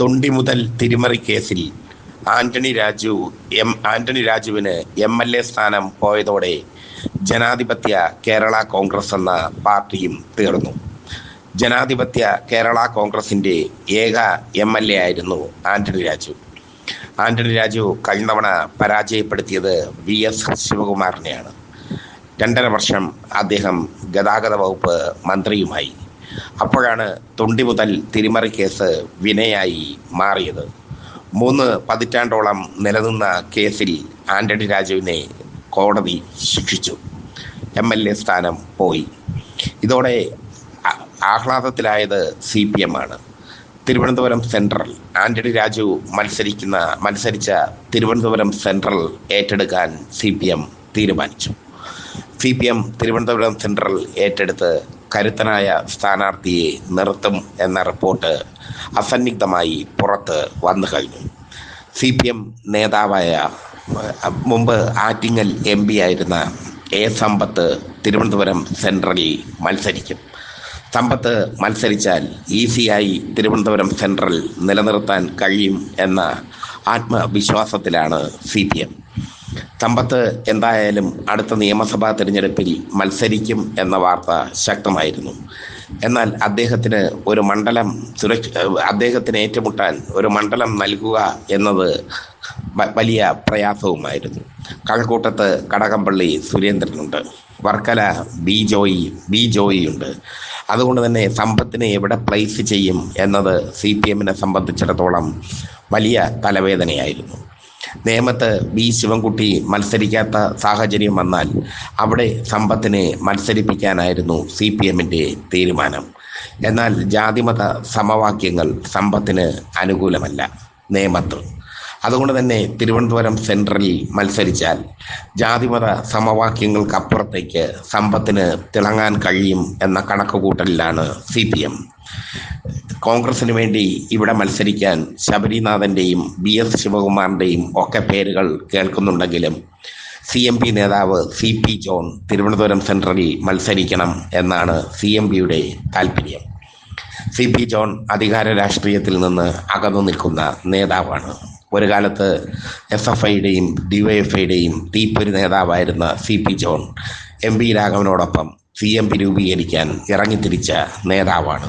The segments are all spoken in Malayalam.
തൊണ്ടി മുതൽ തിരിമറി കേസിൽ ആന്റണി രാജു എം ആന്റണി രാജുവിന് എം എൽ എ സ്ഥാനം പോയതോടെ ജനാധിപത്യ കേരള കോൺഗ്രസ് എന്ന പാർട്ടിയും തീർന്നു. ജനാധിപത്യ കേരള കോൺഗ്രസിന്റെ ഏക എം എൽ എ ആയിരുന്നു ആന്റണി രാജു. ആന്റണി രാജു കഴിഞ്ഞ തവണ പരാജയപ്പെടുത്തിയത് വി എസ് ശിവകുമാറിനെയാണ്. രണ്ടര വർഷം അദ്ദേഹം ഗതാഗത വകുപ്പ് മന്ത്രിയുമായി അപ്പോഴാണ് തൊണ്ടി മുതൽ തിരിമറി കേസ് വിനയായി മാറിയത്. മൂന്ന് പതിറ്റാണ്ടോളം നിലനിന്ന കേസിൽ ആന്റണി രാജുവിനെ കോടതി ശിക്ഷിച്ചു. എം എൽ എ സ്ഥാനം പോയി. ഇതോടെ ആഹ്ലാദത്തിലായത് സി പി എം ആണ്. തിരുവനന്തപുരം സെൻട്രൽ ആന്റണി രാജു മത്സരിക്കുന്ന മത്സരിച്ച തിരുവനന്തപുരം സെൻട്രൽ ഏറ്റെടുക്കാൻ സി പി എം തീരുമാനിച്ചു. C P M Thiruvananthapuram central ഏറ്റെടുത്ത് കരുത്തനായ സ്ഥാനാർത്ഥിയെ നിർത്തും എന്ന റിപ്പോർട്ട് അസന്നിഗ്ധമായി പുറത്ത് വന്നു കഴിഞ്ഞു. സി പി എം നേതാവായ മുമ്പ് ആറ്റിങ്ങൽ എം പി ആയിരുന്ന എ സമ്പത്ത് തിരുവനന്തപുരം സെൻട്രലിൽ മത്സരിക്കും. സമ്പത്ത് മത്സരിച്ചാൽ ഈസിയായി തിരുവനന്തപുരം സെൻട്രൽ നിലനിർത്താൻ കഴിയും എന്ന ആത്മവിശ്വാസത്തിലാണ് സി പി എം സമ്പത്ത് എന്തായാലും അടുത്ത നിയമസഭാ തിരഞ്ഞെടുപ്പിൽ മത്സരിക്കും എന്ന വാർത്ത ശക്തമായിരുന്നു. എന്നാൽ അദ്ദേഹത്തിന് ഒരു മണ്ഡലം സുരക്ഷ അദ്ദേഹത്തിന് ഏറ്റുമുട്ടാൻ ഒരു മണ്ഡലം നൽകുക എന്നത് വലിയ പ്രയാസവുമായിരുന്നു. കഴക്കൂട്ടത്ത് കടകംപള്ളി സുരേന്ദ്രനുണ്ട്. വർക്കല ബി ജോയി ബി ജോയിയുണ്ട്. അതുകൊണ്ട് തന്നെ സമ്പത്തിനെ എവിടെ പ്ലേസ് ചെയ്യും എന്നത് സി പി എമ്മിനെ സംബന്ധിച്ചിടത്തോളം വലിയ തലവേദനയായിരുന്നു. നേമത്ത് ബി ശിവൻകുട്ടി മത്സരിക്കാത്ത സാഹചര്യം വന്നാൽ അവിടെ സമ്പത്തിനെ മത്സരിപ്പിക്കാനായിരുന്നു സി പി എമ്മിന്റെ തീരുമാനം. എന്നാൽ ജാതിമത സമവാക്യങ്ങൾ സമ്പത്തിന് അനുകൂലമല്ല നേമത്ത്. അതുകൊണ്ട് തന്നെ തിരുവനന്തപുരം സെൻട്രലിൽ മത്സരിച്ചാൽ ജാതിമത സമവാക്യങ്ങൾക്കപ്പുറത്തേക്ക് സമ്പത്തിന് തിളങ്ങാൻ കഴിയും എന്ന കണക്കുകൂട്ടലിലാണ് സി പി എം കോൺഗ്രസിന് വേണ്ടി ഇവിടെ മത്സരിക്കാൻ ശബരിനാഥന്റെയും ബി എസ് ശിവകുമാറിന്റെയും ഒക്കെ പേരുകൾ കേൾക്കുന്നുണ്ടെങ്കിലും സി എം പി നേതാവ് സി പി ജോൺ തിരുവനന്തപുരം സെൻട്രലിൽ മത്സരിക്കണം എന്നാണ് സി എം പിയുടെ താല്പര്യം സി പി ജോൺ അധികാര രാഷ്ട്രീയത്തിൽ നിന്ന് അകന്നു നിൽക്കുന്ന നേതാവാണ്. ഒരു കാലത്ത് എസ് എഫ് ഐയുടെയും ഡിവൈഎഫ്ഐയുടെയും തീപ്പൊരു നേതാവായിരുന്ന C P John M P രാഘവനോടൊപ്പം C M P രൂപീകരിക്കാൻ ഇറങ്ങിത്തിരിച്ച നേതാവാണ്.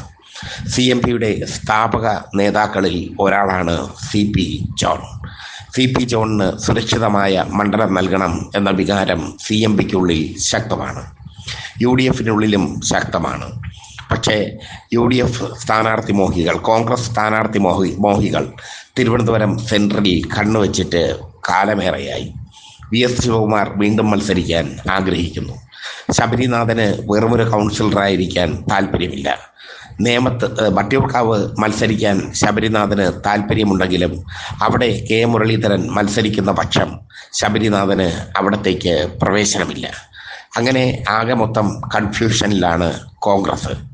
സി എം പിയുടെ സ്ഥാപക നേതാക്കളിൽ ഒരാളാണ് C P John. C P ജോണിന് സുരക്ഷിതമായ മണ്ഡലം നൽകണം എന്ന വികാരം സി എം പിക്കുള്ളിൽ ശക്തമാണ്. യു ഡി എഫിനുള്ളിലും ശക്തമാണ്. പക്ഷേ യു ഡി എഫ് സ്ഥാനാർത്ഥി മോഹികൾ കോൺഗ്രസ് സ്ഥാനാർത്ഥി മോഹി മോഹികൾ തിരുവനന്തപുരം സെൻട്രലിൽ കണ്ണുവച്ചിട്ട് കാലമേറെയായി. വി എസ് ശിവകുമാർ വീണ്ടും മത്സരിക്കാൻ ആഗ്രഹിക്കുന്നു. ശബരിനാഥന് വെറുമൊരു കൗൺസിലറായിരിക്കാൻ താല്പര്യമില്ല. നേമത്ത് വട്ടിയൂർക്കാവ് മത്സരിക്കാൻ ശബരിനാഥന് താല്പര്യമുണ്ടെങ്കിലും അവിടെ കെ മുരളീധരൻ മത്സരിക്കുന്ന പക്ഷം ശബരിനാഥന് അവിടത്തേക്ക് പ്രവേശനമില്ല. അങ്ങനെ ആകെ മൊത്തം കൺഫ്യൂഷനിലാണ് കോൺഗ്രസ്.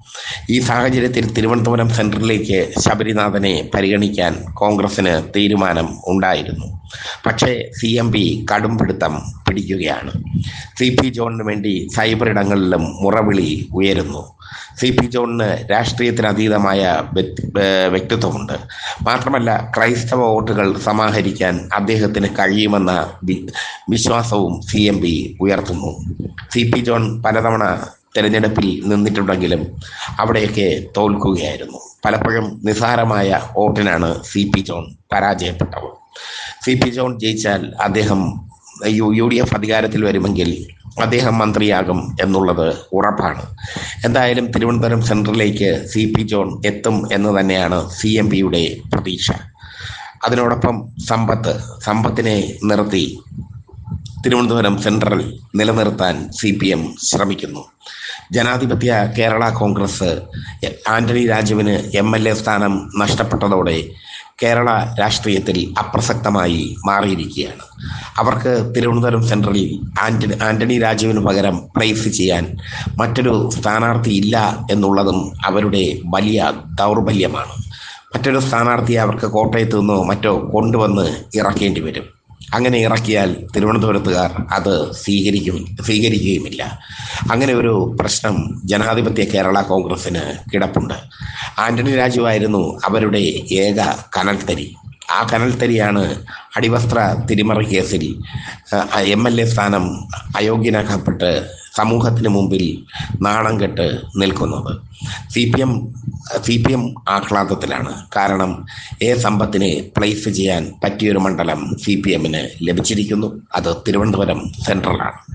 ഈ സാഹചര്യത്തിൽ തിരുവനന്തപുരം സെൻട്രലിലേക്ക് ശബരിനാഥനെ പരിഗണിക്കാൻ കോൺഗ്രസിന് തീരുമാനം ഉണ്ടായിരുന്നു. പക്ഷേ സി എം പി കടുംപിടുത്തം പിടിക്കുകയാണ്. സി പി ജോണിന് വേണ്ടി സൈബർ ഇടങ്ങളിലും മുറവിളി ഉയരുന്നു. സി പി ജോണിന് രാഷ്ട്രീയത്തിന് അതീതമായ വ്യക്തിത്വമുണ്ട്. മാത്രമല്ല ക്രൈസ്തവ വോട്ടുകൾ സമാഹരിക്കാൻ അദ്ദേഹത്തിന് കഴിയുമെന്ന വിശ്വാസവും സി എം പി ഉയർത്തുന്നു. സി പി ജോൺ പലതവണ തിരഞ്ഞെടുപ്പിൽ നിന്നിട്ടുണ്ടെങ്കിലും അവിടെയൊക്കെ തോൽക്കുകയായിരുന്നു. പലപ്പോഴും നിസാരമായ വോട്ടിനാണ് സി പി ജോൺ പരാജയപ്പെട്ടത്. സി പി ജോൺ ജയിച്ചാൽ അദ്ദേഹം യു യു ഡി എഫ് അധികാരത്തിൽ വരുമെങ്കിൽ അദ്ദേഹം മന്ത്രിയാകും എന്നുള്ളത് ഉറപ്പാണ്. എന്തായാലും തിരുവനന്തപുരം സെൻട്രലിലേക്ക് സി പി ജോൺ എത്തും എന്ന് തന്നെയാണ് സി എം പിയുടെ പ്രതീക്ഷ. അതിനോടൊപ്പം സമ്പത്ത് സമ്പത്തിനെ നിർത്തി തിരുവനന്തപുരം സെൻട്രൽ നിലനിർത്താൻ സി പി എം ശ്രമിക്കുന്നു. ജനാധിപത്യ കേരള കോൺഗ്രസ് ആന്റണി രാജുവിന് എം എൽ എ സ്ഥാനം നഷ്ടപ്പെട്ടതോടെ കേരള രാഷ്ട്രീയത്തിൽ അപ്രസക്തമായി മാറിയിരിക്കുകയാണ്. അവർക്ക് തിരുവനന്തപുരം സെൻട്രലിൽ ആന്റണി ആന്റണി രാജുവിന് പകരം പ്ലേസ് ചെയ്യാൻ മറ്റൊരു സ്ഥാനാർത്ഥി ഇല്ല എന്നുള്ളതും അവരുടെ വലിയ ദൗർബല്യമാണ്. മറ്റൊരു സ്ഥാനാർത്ഥിയെ അവർക്ക് കോട്ടയത്ത് നിന്നോ മറ്റോ കൊണ്ടുവന്ന് ഇറക്കേണ്ടി വരും. അങ്ങനെ ഇറക്കിയാൽ തിരുവനന്തപുരത്തുകാർ അത് സ്വീകരിക്കും സ്വീകരിക്കുകയുമില്ല. അങ്ങനെ ഒരു പ്രശ്നം ജനാധിപത്യ കേരള കോൺഗ്രസിന് കിടപ്പുണ്ട്. ആന്റണി രാജുവായിരുന്നു അവരുടെ ഏക കനൽത്തരി. ആ കനൽത്തരിയാണ് അടിവസ്ത്ര തിരിമറി കേസിൽ എം എൽ എ സ്ഥാനം അയോഗ്യനാക്കപ്പെട്ട് സമൂഹത്തിന് മുമ്പിൽ നാണം കെട്ട് നിൽക്കുന്നത്. C P M C P M ആഹ്ലാദത്തിലാണ്. കാരണം എ സമ്പത്തിനെ പ്ലേസ് ചെയ്യാൻ പറ്റിയൊരു മണ്ഡലം സി പി എമ്മിന് ലഭിച്ചിരിക്കുന്നു. അത് തിരുവനന്തപുരം സെൻട്രലാണ്.